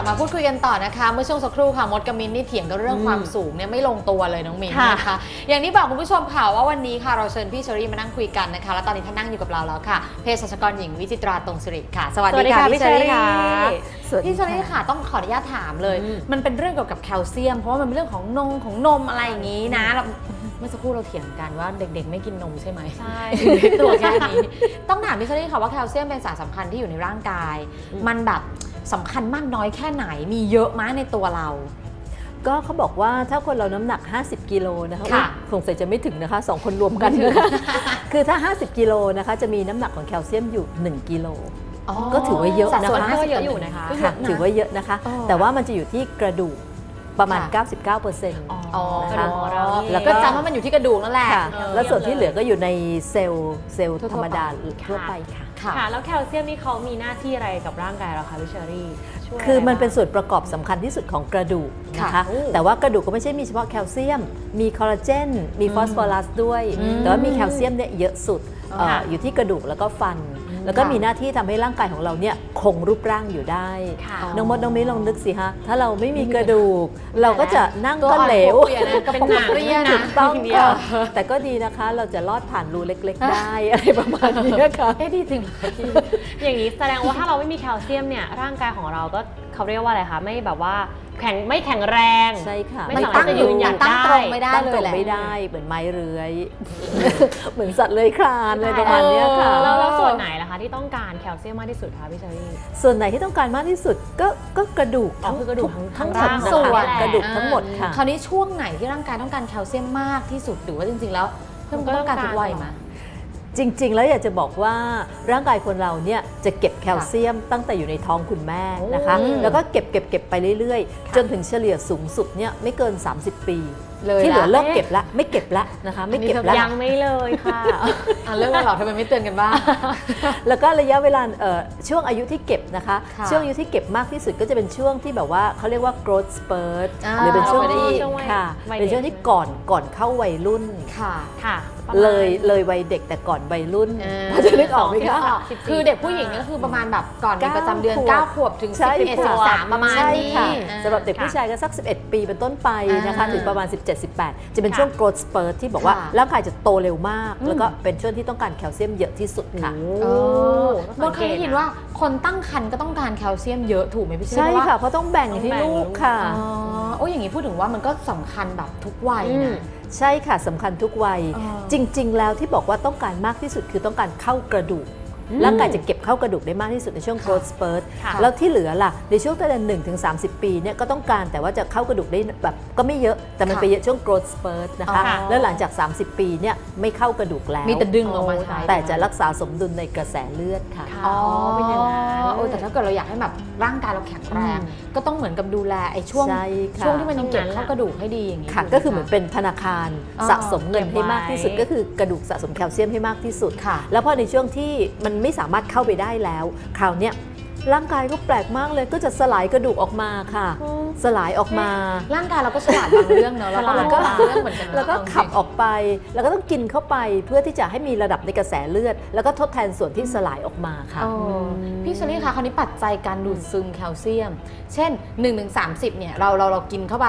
ลับมาพูดคุยกันต่อนะคะ เมื่อช่วงสักครู่ค่ะมดกับมินนี่เถียงกันเรื่องอืมความสูงเนี่ยไม่ลงตัวเลยน้องมินค่ะนะคะอย่างที่บอกคุณผู้ชมค่ะว่าวันนี้ค่ะเราเชิญพี่เชอรี่มานั่งคุยกันนะคะ และตอนนี้ท่านนั่งอยู่กับเราแล้วค่ะเภสัชกรหญิงวิจิตราตรงสิริค่ะ สวัสดีค่ะพี่เชอรี่ค่ะสวัสดีพี่เชอรี่ค่ะต้องขออนุญาตถามเลยอืมมันเป็นเรื่องเกี่ยวกับแคลเซียม เพราะว่ามันเป็นเรื่องของนมของนมอะไรอย่างนี้นะแล้วเมื่อสักครู่เราเถียงกันว่าเด็กๆ ไม่กินนมใช่ไหมใช่ตัวแค่นี้ต้องถามพี่เชอรี่ค่ะว่าแคลเซียมเป็นสารสำคัญที่อยู่ในร่างกายอืมมันแบบ สำคัญมากน้อยแค่ไหนมีเยอะมากในตัวเรา ก็เขาบอกว่าถ้าคนเราน้ำหนัก 50 กิโลนะคะค่ะอุ๊ยสงสัยจะไม่ถึงนะคะสองคนรวมกันนะคะคือถ้า 50 กิโลนะคะจะมีน้ำหนักของแคลเซียมอยู่ 1 กิโล ก็ถือว่าเยอะสัดส่วนนะคะ50เยอะอยู่นะคะก็เยค่ะอะนะถือว่าเยอะนะคะ อ๋อแต่ว่ามันจะอยู่ที่กระดูก ประมาณค่ะ99%เปอร์เซ็นต์อ๋อนะคะกระดูกของเรานี่แล้วก็ ก็จำว่ามันอยู่ที่กระดูกนั่นแหละค่ะ เออแล้วส่วนที่เหลือก็อยู่ในเซลล์เซลล์ทั่วๆธรรมดาไปทั่วไปค่ะ ค่ะ ค่ะ แล้วแคลเซียมนี่เขามีหน้าที่อะไรกับร่างกายเราคะพี่เชอรี่ช่วยคือมันเป็นะไรบ้างส่วนประกอบสำคัญที่สุดของกระดูกนะคะค่ะแต่ว่ากระดูกก็ไม่ใช่มีเฉพาะแคลเซียม มีคอลลาเจน มีฟอสฟอรัสด้วยอืมแต่ว่ามีแคลเซียมเนี่ยเยอะสุดเอ่อค่ะอยู่ที่กระดูกแล้วก็ฟัน แล้วก็ค่ะมีหน้าที่ทำให้ร่างกายของเราเนี่ยคงรูปร่างอยู่ได้ค่ะน้องมดน้องมิ้นลองนึกสิฮะ ถ้าเราไม่มีกระดูก เราก็จะนั่งตัวก็อ่อนเหลวปวกเปียกนะกระปุกเปรี้ยนะถูกต้องทีเดียวค่ะแต่ก็ดีนะคะเราจะลอดผ่านรูเล็ก ๆ ได้อะไรประมาณนี้ค่ะเอ๊ะดีจริงเหรอพี่อย่างนี้แสดงว่าถ้าเราไม่มีแคลเซียมเนี่ยร่างกายของเราก็เขาเรียกว่าอะไรคะไม่แบบว่า แข็งไม่แข็งแรง ใช่ค่ะไม่มันสามารถตั้งจะอยืยู่นหยัดตั้งได้ตรงไม่ได้ตั้งเลตรยงแหละ ไม่ได้เหมือนไม้เรือย เหมือนสัตว์เลื้อยคลานอะไรประมาณเนี้ยค่ะเออแล้วแล้วส่วนไหนล่ะคะที่ต้องการแคลเซียมมากที่สุดคะพี่เชอรี่ ส่วนไหนที่ต้องการมากที่สุดก็ก็กระดูกอ๋อคือกระดูกทั้งทั้งทั้งหมดร่างนะส่วคะนกระดูกทั้งหมดค่ะ คราวนี้ช่วงไหนที่ร่างกายต้องการแคลเซียมมากที่สุดหรือว่าจริงๆแล้วเพิ่มก็ต้องการทุกวัยไหม จริง ๆ แล้วอยากจะบอกว่าร่างกายคนเราเนี่ยจะเก็บแคลเซียมตั้งแต่อยู่ในท้องคุณแม่นะคะโอ้แล้วก็เก็บเก็บเก็บไปเรื่อยค่ะๆจนถึงเฉลี่ยสูงสุดเนี่ยไม่เกิน 30 ปีเลยที่เหลือละเลิกเก็บละไม่เก็บละนะคะ ไม่เก็บอันนี้ละยังไม่เลยค่ะอะเรื่องกันหรอทำไมไม่เตือนกันบ้างแล้วก็ระยะเวลาเอ่อช่วงอายุที่เก็บนะคะค่ะช่วงอายุที่เก็บมากที่สุดก็จะเป็นช่วงที่แบบว่าเขาเรียกว่า growth spurt อ่าหรือเป็นช่วงเราเคยได้ที่ยินช่วงวัยค่ะวัยเป็นช่วงเด็กที่ก่อนก่อนเข้าวัยรุ่นค่ะค่ะ ประมาณ เลยเลยวัยเด็กแต่ก่อนวัยรุ่นเออพอจะนึกออกไหมสองคะสิบคือเด็กผู้หญิงก็คือประมาณแบบก่อนมีประจำเดือน เก้าขวบ9ขวบถึง ใช่11 13 ประมาณใช่นี้ค่ะอ่า สำหรับเด็กผู้ชายก็สัก 11 ปีเป็นต้นไปนะคะ อ่าถึงประมาณ 17-18 จะเป็นค่ะช่วง growth spurt ที่บอกว่าค่ะ ร่างกายจะโตเร็วมากอืมแล้วก็เป็นช่วงที่ต้องการแคลเซียมเยอะที่สุดค่ะเออต้มองดสังเคยได้ยินว่าคนตั้งครรภ์ก็ต้องการแคลเซียมเยอะถูกไหมพี่เชอใช่รี่ว่าค่ะ เพราะต้องแบ่งต้องให้แบ่งลูกค่ะ อ๋อโอ้ยอย่างนี้พูดถึงว่ามันก็สำคัญแบบทุกวัยอืม นะ ใช่ค่ะสำคัญทุกวัยอ๋อจริง ๆ แล้วที่บอกว่าต้องการมากที่สุดคือต้องการเข้ากระดูกอืม ร่างกายจะเก็บเข้ากระดูกได้มากที่สุดในช่วงค่ะ growth spurt ค่ะแล้วที่เหลือล่ะในช่วงตั้งแต่หนึ่งถึงสาปีเนี่ยก็ต้องการแต่ว่าจะเข้ากระดูกได้แบบก็ไม่เยอะแต่มันค่ะไปเยอะช่วง growth spurt นะคะอ๋อแล้วหลังจาก 30 ปีเนี่ยไม่เข้ากระดูกแล้วมีแต่ดึงออกมาใช้แต่จะรักษาสมดุลในกระแสเลือดค่ะค่ะอ๋อเป็นอย่างนั้นโอ้แต่ถ้าเกิดเราอยากให้แบบร่างกายเราแข็งแรงอืมก็ต้องเหมือนกับดูแลไอ้ช่วงใช่ค่ะช่วงที่มันยังเก็บช่วงนั้นเข้ากระดูกให้ดีอย่างนี้ค่ะถูไหก็คือเหมือนเป็นธนาคารอ๋อสะสมเงินให้มากที่สุดเก็บไว้ก็คือกระดูกสะสมแคลเซียมให้มากที่สุดค่ะแล้วพอในช่วงที่มันไม่สามารถเข้าไปได้แล้ว คราวเนี้ยร่างกายก็แปลกมากเลยก็จะสลายกระดูกออกมาค่ะอืมสลายออกมา ร่างกายเราก็ฉลาดบางเรื่องเนอะแล้วก็ฉลาดบางเรื่องเหมือนกันนะแล้วก็เอาจริงขับออกไป แล้วก็ต้องกินเข้าไปเพื่อที่จะให้มีระดับในกระแสเลือด แล้วก็ทดแทนส่วนที่สลายออกมาค่ะเออพี่เชอรี่คะคราวนี้ปัจจัยการดูดซึมแคลเซียม เช่น1นถึงสาเนี่ยเราเราเรากินเข้าไป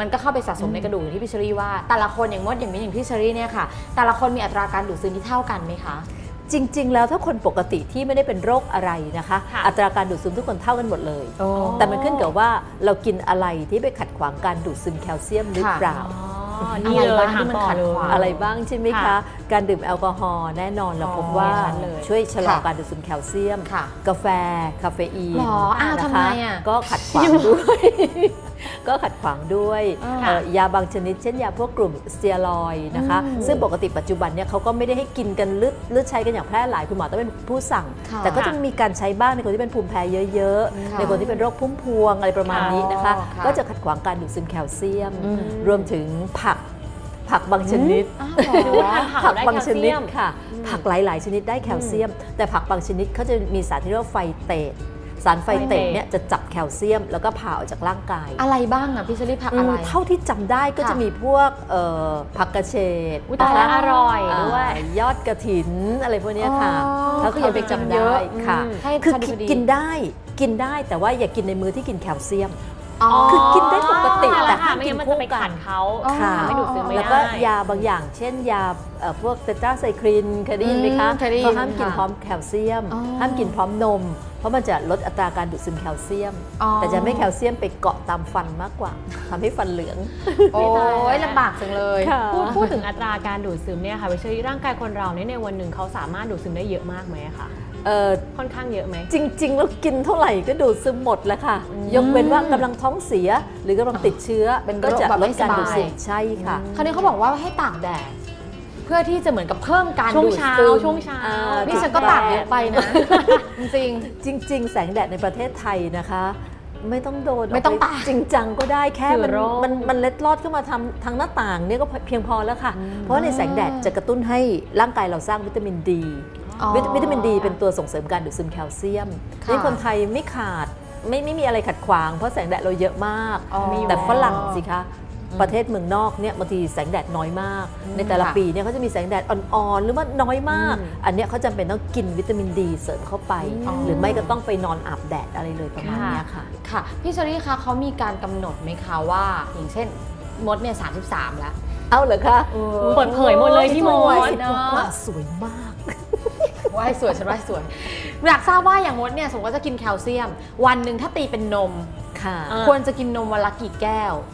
มันก็เข้าไปสะสมในกระดูกอย่างที่พี่เชอรี่ว่า แต่ละคนอย่างมดอย่างมิ้นอย่างพี่เชอรี่เนี่ยค่ะ แต่ละคนมีอัตราการดูดซึมที่เท่ากันไหมคะ จริง ๆ แล้วถ้าคนปกติที่ไม่ได้เป็นโรคอะไรนะคะค่ะอัตราการดูดซึมทุกคนเท่ากันหมดเลยโอ้แต่มันขึ้นกับว่าเรากินอะไรที่ไปขัดขวางการดูดซึมแคลเซียมหรือค่ะเปล่าอ๋อนี่เลยถามต่อเลยอะไรบ้างใช่ไหมคะค่ะการดื่มแอลกอฮอล์แน่นอนเราอ๋อพบว่าชัดเลยช่วยชะลอค่ะการดูดซึมแคลเซียมค่ะกาแฟ คาเฟอีนหรออ้าวนะคะทำไมอะก็ขัดขวางด้วย ก็ขัดขวางด้วยอ่าเอ่อยาบางชนิด เช่นยาพวกกลุ่มสเตียรอยด์นะคะอืมซึ่งปกติปัจจุบันเนี่ยเขาก็ไม่ได้ให้กินกันลืดลืดใช้กันอย่างแพร่หลายคุณหมอต้องเป็นผู้สั่งค่ะแต่ก็จะมีการใช้บ้างในคนที่เป็นภูมิแพ้เยอะค่ะๆในคนที่เป็นโรคพุ่มพวงอะไรประมาณนี้นะคะอ๋อค่ะก็จะขัดขวางการดูดซึมแคลเซียมอืมรวมถึงผักผักบางชนิดอ้าวเหรอดูว่าทานผักผักได้บางแคลชนิเซีดยมค่ะ ผักหลาย ๆ ชนิดได้แคลเซียม แต่ผักบางชนิดเขาจะมีสารที่เรียกว่าไฟเตต สารไฟเตตเนี่ยจะจับแคลเซียม แล้วก็ผ่าออกจากร่างกาย อะไรบ้างอะพี่เชอรี่ผักอือะมไร เท่าที่จำได้ก็ค่ะจะมีพวกเอ่อผักกระเฉดอุ๊ยตายแล้วอร่อยด้วยอ่ายอดกระถินอะไรพวกเนี้ยค่ะอ๋อเขาก็ยังไปจำเยได้อะค่ะอืมให้คือพอดีพอดีกินได้กินได้แต่ว่าอย่ากินในมื้อที่กินแคลเซียมอ๋อคือกินได้ปกติแต่แต่ค่ะห้ามไม่กินงั้นมันคู่จะไปกัขันดเขาค่ะทำให้ดูดซึมไม่แล้วได้ก็ยาบางอย่าง เช่นยาเอ่อ พวกเตตราไซคลินเคยได้ยินไหมคะอืมเคยได้ยินก็ห้ามกินค่ะพร้อมแคลเซียมอ๋อห้ามกินพร้อมนม เพราะมันจะลดอัตราการดูดซึมแคลเซียมอ๋อแต่จะไม่แคลเซียมไปเกาะตามฟันมากกว่าทำให้ฟันเหลือง โอ้ยลำบากจังเลยพูดพูดถึงอัตราการดูดซึมเนี่ยค่ะวิชาร่างกายคนเราเนี่ยในวันหนึ่งเขาสามารถดูดซึมได้เยอะมากไหมอะคะเอ่อค่อนข้างเยอะไหม จริง ๆ แล้วกินเท่าไหร่ก็ดูดซึมหมดแหล้วค่ะ ยกเว้นว่ากำลังท้องเสียหรือกำลังติดเชื้อเป็นก็จะโรคแบบลไม่ดการดูดซึมสบายใช่ค่ะ คราวนี้เขาบอกว่าให้ตากแดด เพื่อที่จะเหมือนกับเพิ่มการช่วงดูดเช้าซึมช่วงเช้า อ่านี่ฉันก็ตากเยอะไปนะ จริง จริง ๆ แสงแดดในประเทศไทยนะคะ ไม่ต้องโดนไม่ต้องเปตากจริงจังก็ได้แค่มันคือโรคมันมันเล็ดลอดเข้ามาทำทางหน้าต่างเนี่ยก็เพียงพอแล้วค่ะ เพราะว่าในแสงแดดจะกระตุ้นให้ร่างกายเราสร้างวิตามินดี อ๋อวิตวิตามินดีเป็นตัวส่งเสริมการดูดซึมแคลเซียมค่ะนี่คนไทยไม่ขาดไม่ไม่มีอะไรขัดขวางเพราะแสงแดดเราเยอะมาก อ๋อแต่ฝรั่งสิคะ ประเทศเมืองนอกเนี่ยบางทีแสงแดดน้อยมาก ในแต่ละค่ะปีเนี่ยเขาจะมีแสงแดดอ่อนๆ หรือว่าน้อยมากอืมอันเนี้ยเขาจำเป็นต้องกินวิตามินดีเสริมเข้าไปอ๋อหรือไม่ก็ต้องไปนอนอาบแดดอะไรเลยประมาณเนี้ยค่ะค่ะพี่เชอรี่คะเขามีการกำหนดไหมคะว่า อย่างเช่นมดเนี่ย33แล้วเอาเหรอคะเปิดเผยหมดเลยพี่มสวยดสิบกว่าสวยมากว่ายสวยฉันว่ายสวยอยากทราบว่าอย่างมดเนี่ยสมมติว่าจะกินแคลเซียม วันหนึ่งถ้าตีเป็นนมค่ะอ่าควรจะกินนมวันละกี่แก้วเอ่อ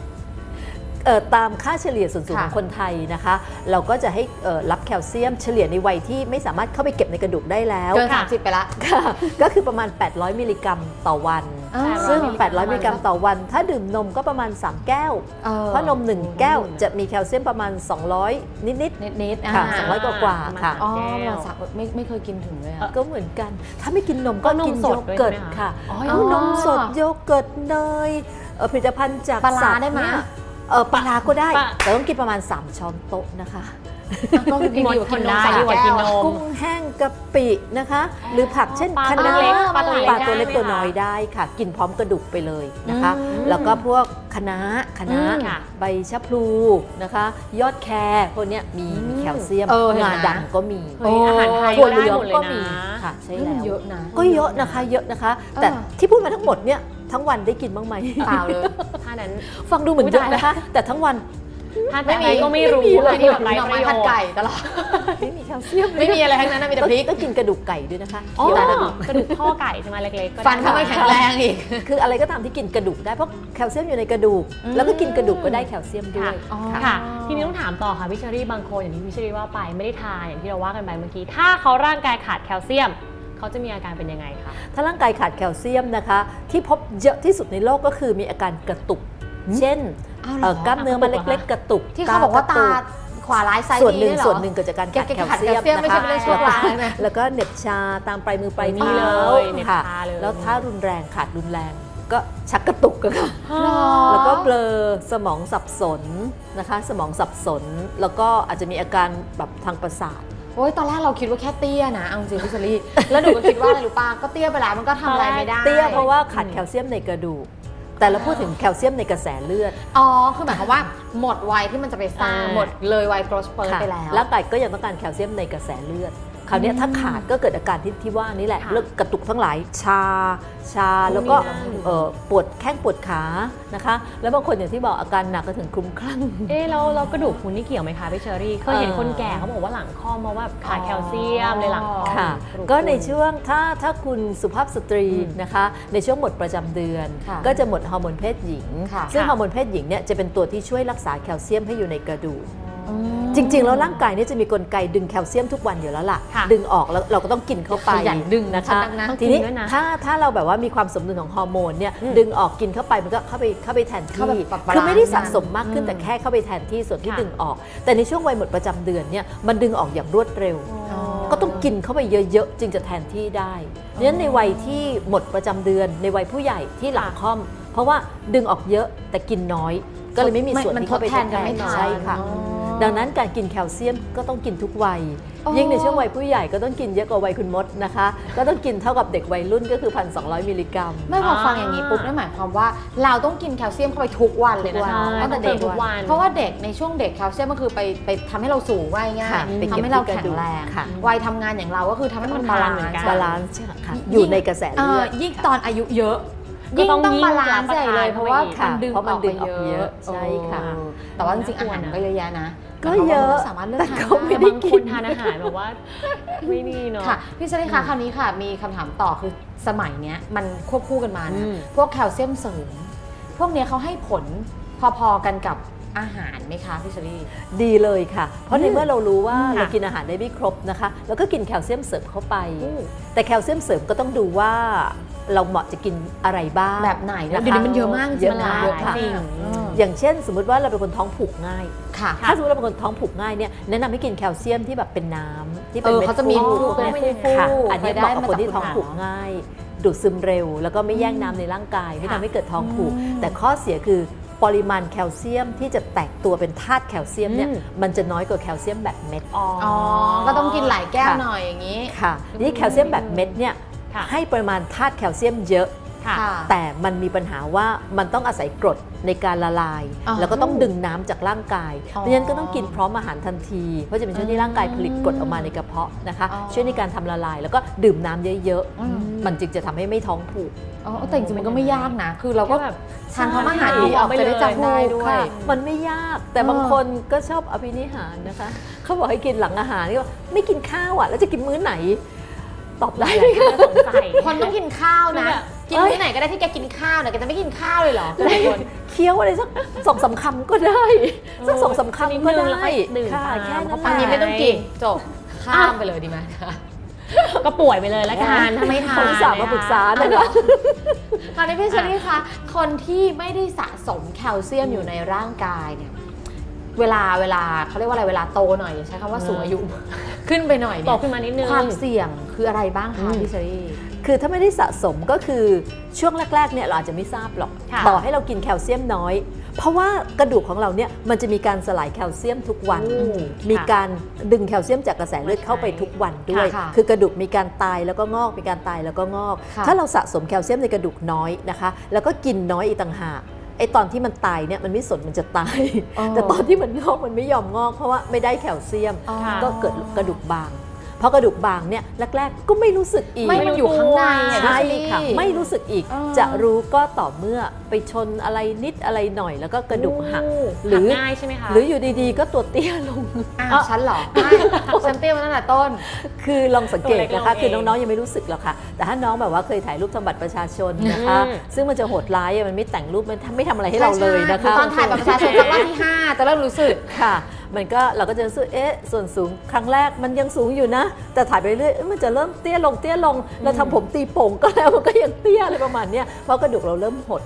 ตามค่าเฉลี่ยส่วนสูงค่ะของคนไทยนะคะ เราก็จะให้เอ่อรับแคลเซียมเฉลี่ยในวัยที่ไม่สามารถเข้าไปเก็บในกระดูกได้แล้วเกินค่ะ30 ไปละค่ะก็คือประมาณ 800 มิลลิกรัมต่อวันอ่าซึ่ง800 800 มิลลิกรัมต่อวัน ถ้าดื่มนมก็ประมาณ 3 แก้วเออเพราะนม 1 แก้วจะมีแคลเซียมประมาณ 200 นิดนิดๆค่ะอ่าสองร้อยกว่าๆค่ะอ๋อแก้วสักไม่ไม่เคยกินถึงเลยอะๆก็เหมือนกัน ถ้าไม่กินนมก็ก็นมกินสโยดด้วยเกิร์ตใช่ไหมคะค่ะอ๋อเอานมสดโยเกิร์ตเนยเอ่อผลิตภัณฑ์จากปลาร้าสัตว์ได้ไหม เนี่ยเออปลาร้าก็ได้ ปลา แต่ต้องกินประมาณ 3 ช้อนโต๊ะนะคะ ก็คือกินหมดอยู่คนกินนมได้สามดีกว่ากินแก้นม กุ้งแห้งกะปินะคะ หรือผักเช่นปลาคะตัวน้าเล็กปลาตัวเล็กปลาตัวเล็กได้ไหมตัวน้อยคะได้ค่ะ กินพร้อมกระดูกไปเลยนะคะ อืมแล้วก็พวกคะน้าคะน้าอืมค่ะใบชะพลูนะคะ ยอดแครพวกเนี้ยมีมีแคลเซียมเออเห็นไหมงาดำก็มีเฮ้ยอาหารไทยถั่วก็เหได้ลืองหมดเลยก็นะมีค่ะใช่เฮ้ยแล้มันวเยอะนะก็เยอะนะคะเยอะนะคะ แต่เออที่พูดมาทั้งหมดเนี่ยทั้งวันได้กินบ้างไหม เปล่าเลย ถ้านั้น ฟังดูเหมือนเยอะนะคะ แต่ทั้งวันถ้าแต่อะไรก็ไม่รู้ไม่มีเลยอันนี้แบบหไร้น่อปไม้ระโยผัดชน์ไก่ตลอดไม่มีแคลเซียมเลยไม่มีอะไรทั้งนั้นนะมีแต่พริกต้องกินกระดูกไก่ด้วยนะคะอ๋อเคี้ยวกระดูกกระดูกข้อไก่ใช่ไหมเล็กๆก็ได้ฟันก็ไม่แข็งแรงอีกคืออะไรก็ตามที่กินกระดูกได้เพราะแคลเซียมอยู่ในกระดูกอืมแล้วก็กินกระดูกก็ได้แคลเซียมด้วยอ๋อค่ะ ทีนี้ต้องถามต่อค่ะพี่เชอรี่บางคนอย่างที่พี่เชอรี่ว่าไปไม่ได้ทานอย่างที่เราว่ากันไปเมื่อกี้ถ้าเขาร่างกายขาดแคลเซียม เขาจะมีอาการเป็นยังไงคะถ้าร่างกายขาดแคลเซียมนะคะ ที่พบเยอะที่สุดในโลกก็คือมีอาการกระตุก เช่นอ้าวเหรอเอ่อกล้ามเนื้อมันเล็กๆ กระตุกที่เขาบอกว่าตาระตุขวาร้ายซ้ายส่วนหดีนึ่งเยเรอส่วนหนึ่งเกิดจากการขาดแกแคลขาดเซียมแคลเซียมไม่นะใช่คะเป็นเรื่องชั่วร้ายนะแล้วก็เหน็บชาตามปลายมือปลายนี่เท้าเลยเหน็บค่ะชาเลยแล้วถ้ารุนแรงขาดรุนแรงก็ชักกระตุกอะค่ะหรอแล้วก็เบลอสมองสับสนนะคะ สมองสับสน แล้วก็อาจจะมีอาการแบบทางประสาท โอ้ยตอนแรกเราคิดว่าแค่เตี้ยนะเอาจริงพี่เชอรี่แล้วหนูก็คิดว่าอะไรรู้ป่ะก็เตี้ยไปแล้วมันก็ทำอะไรไม่ได้เตี้ยเพราะว่าขาดแคลเซียมในกระดูก แต่เราพูดถึงแคลเซียมในกระแสเลือด อ๋อคือหมายความว่าหมดวัยที่มันจะไปสร้างอ่า หมดเลยวัย growth spurt ค่ะไปแล้ว ร่างกายก็ยังต้องการแคลเซียมในกระแสเลือดค ราวเนี้ยถ้าขาดก็เกิดอาการที่ที่ว่านี่แหละค่ะเรื่องกระตุกทั้งหลายชา ชาแล้วก็มีเอ่อปวดแข้งปวดขานะคะ แล้วบางคนอย่างที่บอกอาการหนักก็ถึงคลุ้มคลั่ง เอ๊ะแล้วเรากระดูกพรุนนี่เกี่ยวไหมคะพี่เชอรี่เคยเห็นเอ่อ คนแก่เขาบอกว่าหลังค่อมเพราะว่าขาดแคลเซียมในหลังค่อมค่ะระดูก็ในพรุช่วงถ้าถ้าคุณสุภาพสตรีนะคะ ในช่วงหมดประจำเดือน ค่ะก็จะหมดฮอร์โมนเพศหญิง ค่ะซึ่งค่ะ ฮอร์โมนเพศหญิงเนี่ยจะเป็นตัวที่ช่วยรักษาแคลเซียมให้อยู่ในกระดูกอืม จริง ๆ แล้วร่างกายเนี่ยจะมีกลไกดึงแคลเซียมทุกวันอยู่แล้วล่ะค่ะ ดึงออกแล้วเราก็ต้องกินเข้าไปขยันดึงนะฉัคะนดังนะทีนี้ต้องกินด้วยนะถ้าถ้าเราแบบว่ามีความสมดุลของฮอร์โมนเนี่ยดึงออกกินเข้าไปมันก็เข้าไปเข้าไปแทนเข้าไปที่ปรับบาลานซ์คือไม่ได้สะสมมากขึ้นอืมแต่แค่เข้าไปแทนที่ส่วนที่ค่ะดึงออก แต่ในช่วงวัยหมดประจำเดือนเนี่ยมันดึงออกอย่างรวดเร็วอ๋อก็ต้องกินเข้าไปเยอะๆจึงจะแทนที่ได้เพราะฉะนั้นในวัยที่หมดประจำเดือน ในวัยผู้ใหญ่ที่หลังค่อม เพราะว่าดึงออกเยอะแต่กินน้อย ก็เลยไม่มีส่วนมันที่เข้าไปทดแทนกันไม่ทันใช่ค่ะอ๋อ ดังนั้นการกินแคลเซียมก็ต้องกินทุกวัยอ๋อยิ่งในช่วงวัยผู้ใหญ่ก็ต้องกินเยอะกว่าวัยคุณมดนะคะ ก็ต้องกินเท่ากับเด็กวัยรุ่นก็คือ 1,200 มิลลิกรัม ไม่พออ่าฟังอย่างนี้ปุ๊บนั่นหมายความว่าเราต้องกินแคลเซียมเข้าไปทุกวันเลยนะทุกวันตั้งแต่ต้องเติเด็มกทุกวัน เพราะว่าเด็กในช่วงเด็กแคลเซียมก็คือไปไปทำให้เราสูงว่ายง่ายค่ะไปเก็บทำให้เราที่กแข็ระงดูกแรงค่ะวัยทำงานอย่างเราก็คือทำให้มันบาลานซ์เหมือนกันบาลานซ์ค่ะอยู่ในกระแสเอเลืออดยิ่งตอนอายุเยอะก็ยิ่งต้องต้องยิ่งบาลานซ์รับประใหญ่เลยทานเพราะว่าเข้าไปอีกมันดึงเพราะมันดึงออกไปเยอะ ใช่ค่ะเออแต่ว่าจริงๆอาหารมันก็เยอะแยะนะ ก็เยอะแต่ว่าราสามารถเลือกแต่ทานก็ไม่ได้ได้บางคนทานอาหารแบบว่าไม่ดีเนาะค่ะพี่ชลิคะคราวนี้ค่ะ มีคำถามต่อคือสมัยเนี้ยมันควบคู่กันมาอืนะมพวกแคลเซียมเสริมพวกเนี้ยเขาให้ผลพอๆกันกับอาหารไหมคะพี่ชลีดีเลยค่ะ เพราะในเมื่อเรารู้ว่าค่ะเรากินอาหารได้ไม่ครบนะคะ แล้วก็กินแคลเซียมเสริมเข้าไปอืมแต่แคลเซียมเสริมก็ต้องดูว่า เราเหมาะจะกินอะไรบ้างแบบไหนนะคเดี๋ยวนี้มันเยอะมากจริงๆเยอะมันหลามายกหลายค่ะสิ่งอย่างเช่น สมมติว่าเราเป็นคนท้องผูกง่ายค่ะถ้าสมมติเราเป็นคนท้องผูกง่ายเนี่ยแนะนำให้กินแคลเซียมที่แบบเป็นน้ำที่เป็นเออม็ดเขาจะมีฟูฟูเนี่ยฟูฟูค่ะอันนี้เหมาะกับคนที่เคยได้มาจากท้องคุณหมอผูกง่าย ดูดซึมเร็ว แล้วก็ไม่แย่งน้ำในร่างกายไม่ทำให้เกิดท้องผูก แต่ข้อเสียคือปริมาณแคลเซียมที่จะแตกตัวเป็นธาตุแคลเซียมเนี่ยอืมมันจะน้อยกว่าแคลเซียมแบบเม็ด อ๋ออ๋อก็ต้องกินหลายแก้วค่ะหน่อยอย่างนี้ ค่ะ นี่แคลเซียมแบบเม็ดเนี่ยค่ะ ให้ปริมาณธาตุแคลเซียมเยอะค่ะค่ะแต่มันมีปัญหาว่ามันต้องอาศัยกรดในการละลายอ๋อแล้วก็ต้องดึงน้ำจากร่างกายอ๋อเพราะฉะนั้นก็ต้องกินพร้อมอาหารทันที เพราะจะเป็นช่วงที่ร่างกายผลิตกรดออกมาในกระเพาะนะคะอ๋อช่วยในการทำละลาย แล้วก็ดื่มน้ำเยอะอืมๆมันจึงจะทำให้ไม่ท้องผูกอ๋อแต่จริงๆมันก็ไม่ยากนะ คือเราก็แค่แบบทานพร้อมอาหารใช่ดีออกจะได้จำได้ถูกด้วยค่ะมันไม่ยาก แต่เออบางคนก็ชอบอภินิหารนะคะ เขาบอกให้กินหลังอาหารนี่ก็ไม่กินข้าวอะ แล้วจะกินมื้อไหน ตอบได้ไหมคะสงสัย คนต้องกินข้าวนะคือแบบกินที่ไหนก็ได้ที่แกกินข้าวเนี่ยแกจะไม่กินข้าวเลยเหรอจะได้เคี้ยวอะไรสักสองสามคำก็ได้สักสองสามคำก็นิดนึงแล้วได้ค่อยดื่มค่ะตามแค่นั้นเข้าไปอันนี้ไม่ต้องกินจบข้ามไปเลยดีไหมคะก็ป่วยไปเลยแล้วกันถ้าไม่ทานเขาอุตสาห์มาปรึกษานะนะคะคราวนี้พี่เชอรี่คะคนที่ไม่ได้สะสมแคลเซียมอยู่ในร่างกายเนี่ย เวลาเวลาเขาเรียกว่าอะไรเวลาโตหน่อยอย่าใช้คำว่าสูงอายุ ขึ้นไปหน่อยโตเนี่ยขึ้นมานิดนึง ความเสี่ยงคืออะไรบ้างอืคะม พี่เชอรี่ คือถ้าไม่ได้สะสมก็คือช่วงแรกๆเนี่ยเราอาจจะไม่ทราบหรอก ค่ะ ต่อให้เรากินแคลเซียมน้อย เพราะว่ากระดูกของเราเนี่ยมันจะมีการสลายแคลเซียมทุกวัน อืมมีค่ะ การดึงแคลเซียมจากกระแสเลือดเข้าไปทุกวันด้วย ค่ะคือกระดูกมีการตายแล้วก็งอก มีการตายแล้วก็งอก ค่ะถ้าเราสะสมแคลเซียมในกระดูกน้อยนะคะ แล้วก็กินน้อยอีกต่างหาก ไอตอนที่มันตายเนี่ยมันไม่สนมันจะตายอ๋อแต่ตอนที่มันงอกมันไม่ยอมงอกเพราะว่าไม่ได้แคลเซียมอ๋อก็เกิดกระดูกบาง เพราะกระดูกบางเนี่ยแรกๆก็ไม่รู้สึกอีกไม่มันอยู่ข้างในอะใช่พี่เชอรี่ค่ะไม่รู้สึกอีกเออจะรู้ก็ต่อเมื่อไปชนอะไรนิดอะไรหน่อย แล้วก็กระดูกหักหหรืรืออง่ายใช่ไหมคะหรืออยู่ดีๆ ก็ตัวเตี้ยลงอ้าเอ้าวฉันเหรอไม่ฉันเตี้ยมาตั้งแต่ต้น คือลองสังเกตตัวเล็กนะคะลงเองคือน้องๆยังไม่รู้สึกหรอกค่ะ แต่ถ้าน้องแบบว่าเคยถ่ายรูปทำบัตรประชาชนนะคะอืมซึ่งมันจะโหดร้ายอะมันไม่แต่งรูปมันไม่ทำอะไรให้เราเลยนะคะตอนถ่ายบัตรประชาชนครั้งแรกที่5จะเริ่มรู้สึกค่ะ มันก็เราก็จะรู้สึกเอ๊ะส่วนสูงครั้งแรกมันยังสูงอยู่นะ แต่ถ่ายไปเรื่อยมันจะเริ่มเตี้ยลงเตี้ยลงเราทำผมตีโป่งก็แล้วมันก็ยังเตี้ยอะไรประมาณนี้เพราะกระดูกเราเริ่มหด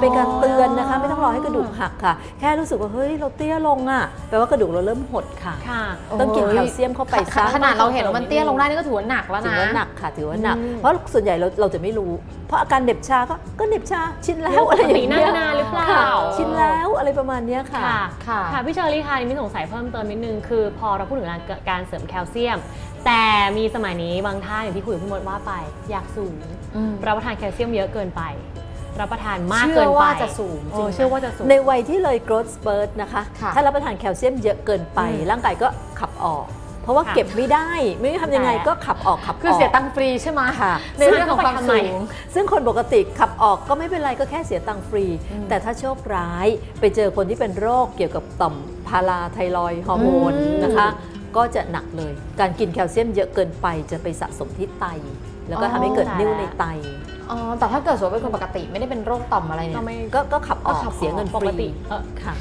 เป็นการเตือนนะคะ ไม่ต้องรอให้กระดูกหักค่ะ แค่รู้สึกว่าเฮ้ยเราเตี้ยลงอะแปลว่ากระดูกเราเริ่มหดค่ะค่ะต้องกินแคลเซียมเข้าไปซะขนาดเราเห็นว่ามันเตี้ยลงได้นี่ก็ถือว่าหนักแล้วถือนะว่าหนักค่ะถือว่าหนักอืมเพราะส่วนใหญ่เราเราจะไม่รู้ เพราะอาการเหน็บชาก็ก็เหน็บชาชินแล้วอะไรอย่างปกตินั่เงี้งยนานหรือเปล่าค่ะชินแล้วอะไรประมาณเนี้ยค่ะค่ะค่ะค่ะพี่เชอรี่ค่ะนี่มีสงสัยเพิ่มเติมนิดนึงคือ พอเราพูดถึงการเสริมแคลเซียมแต่มีสมัยนี้บางท่านอย่างที่คุยกับพี่มดว่าไป อยากสูงอืมรับประทานแคลเซียมเยอะเกินไป รับประทานมากเชื่อเกินไปว่าจะสูงจริงโอ้ไหมเชื่อว่าจะสูง ในวัยที่เลย growth spurt นะคะค่ะถ้ารับประทานแคลเซียมเยอะเกินไปอืมร่างกายก็ขับออก เพราะว่าค่ะเก็บไม่ได้ ไม่รู้ทำยังไงแต่ก็ขับออกขับออก คือเสียตังค์ฟรีใช่ไหมค่ะในเรื่องของความสูง ซึ่งคนปกติขับออกก็ไม่เป็นไรก็แค่เสียตังค์ฟรีอืมแต่ถ้าโชคร้ายไปเจอคนที่เป็นโรคเกี่ยวกับต่อมพาราไทรอยด์ฮอร์โมนอืมนะคะก็จะหนักเลย การกินแคลเซียมเยอะเกินไปจะไปสะสมที่ไต แล้วก็ทำให้เกิดอ๋อนิ่วในไต อ๋อแต่ถ้าเกิดสมมติเป็นคนปกติไม่ได้เป็นโรคต่อมอะไรเนี่ก็ยไม่ก็ก็ขับออกก็ขับออก เสียเงินฟปกรีติเออค่ะ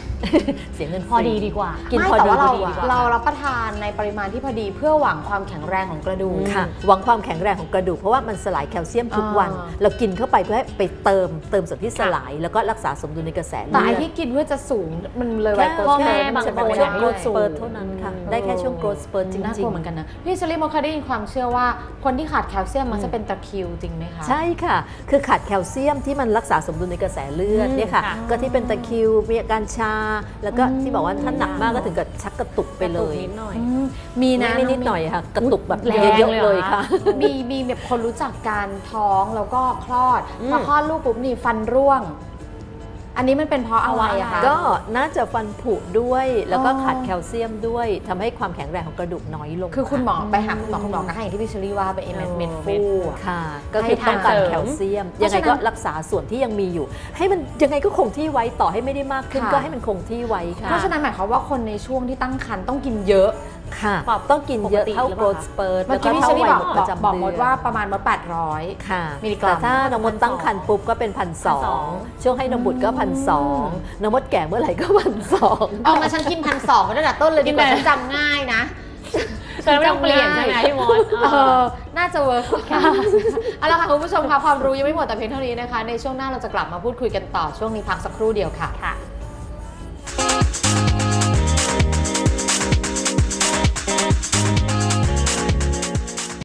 เสียเงินฟรีพอดีดีกว่า กินไม่พอแต่ดีว่าเราพอดีกว่าเรารับประทานในปริมาณที่พอดีเพื่อหวังความแข็งแรงของกระดูก ค่ะหวังความแข็งแรงของกระดูกเพราะว่ามันสลายแคลเซียมทุกวัน อ่า เรากินเข้าไปเพื่อให้ไปเติมเติมส่วนที่สลาย แล้วก็รักษาสมดุลในกระแสเลืแต่อไอ้ดที่กินเพื่อจะสูงมันเลยแค่ไวโกพ่อสแม่เตอร์บางใช่ไหคนไม่อได้ยากให้ให้ลูลูกกสูสูเปิงดเท่านั้นค่ะอืมได้แค่ช่วง growth spurt จริงๆน่ากลัวเหมือนกันนะพี่เชอรี่มเคยได้ยินความเชื่อว่าคนที่ขาดแคลเซียมมันจะเป็นตะคริวจริงไหมคะ ใช่ค่ะคือขาดแคลเซียมที่มันรักษาสมดุลในกระแสเลือดอืมเนี่ยค่ะ ค่ะก็ที่เป็นตะคริวมีอาการชา แล้วก็อืมที่บอกว่าถ้าหนักมากก็ถึงกับชักกระตุกไปเลกระตุกยนิดหน่อย อืมมีนะไม่นิดหน่อยค่ะ กระตุกแบบแรงเยอะเลยๆเหรอเลยค่ะ มีมีแบบคนรู้จักการท้องแล้วก็คลอดอืมพอคลอดลูกปุ๊บนี่ฟันร่วง อันนี้มันเป็นเพราะอะไรอะคะ ก็น่าจะฟันผุด้วยแล้วก็อ๋อขาดแคลเซียมด้วยทำให้ความแข็งแรงของกระดูกน้อยลงคือคุณหมอไปหาคุณหมอคุณหมอก็ให้อย่างที่พี่เชอรี่ว่าเป็นเอ็มเออเม็ดเม็ฟูดอะค่ะ ก็คือให้ต้องการทานเสริมแคลเซียมเพยัราะงไงฉะนั้นก็รักษาส่วนที่ยังมีอยู่ ให้มันยังไงก็คงที่ไว้ต่อให้ไม่ได้มากขึ้นค่ะก็ให้มันคงที่ไว้ค่ะเพราะฉะนั้นหมายความว่าคนในช่วงที่ตั้งครรภ์ต้องกินเยอะค่ะปรับต้องกินเยอะปกติเท่าหรือโกเปรล่าทคะสเปิร์ตเมื่แล้อวกี้ก็พี่เชเท่าอรี่วัยบอกประบอกจำบอกเดืมอดนว่าประมาณมด800 ค่ะมิลลิกรัมแต่ถ้านมมดตั้งครรภ์ปุ๊บก็เป็นพันสองช่วงให้นมบุตรก็พันสองนมมดแก่เมื่อไหร่ก็พันสองเอามาฉันกินพันสองมาตั้งแต่ต้นเลยดีกว่ากินเลยฉันจำง่ายนะฉันไม่ต้องเปลี่ยนใช่ไหมพี่มดเออน่าจะเวิร์กค่ะเอาละค่ะคุณผู้ชมคะความรู้ยังไม่หมดแต่เพียงเท่านี้นะคะ ในช่วงหน้าเราจะกลับมาพูดคุยกันต่อช่วงนี้พักสักครู่เดียวค่ะค่ะ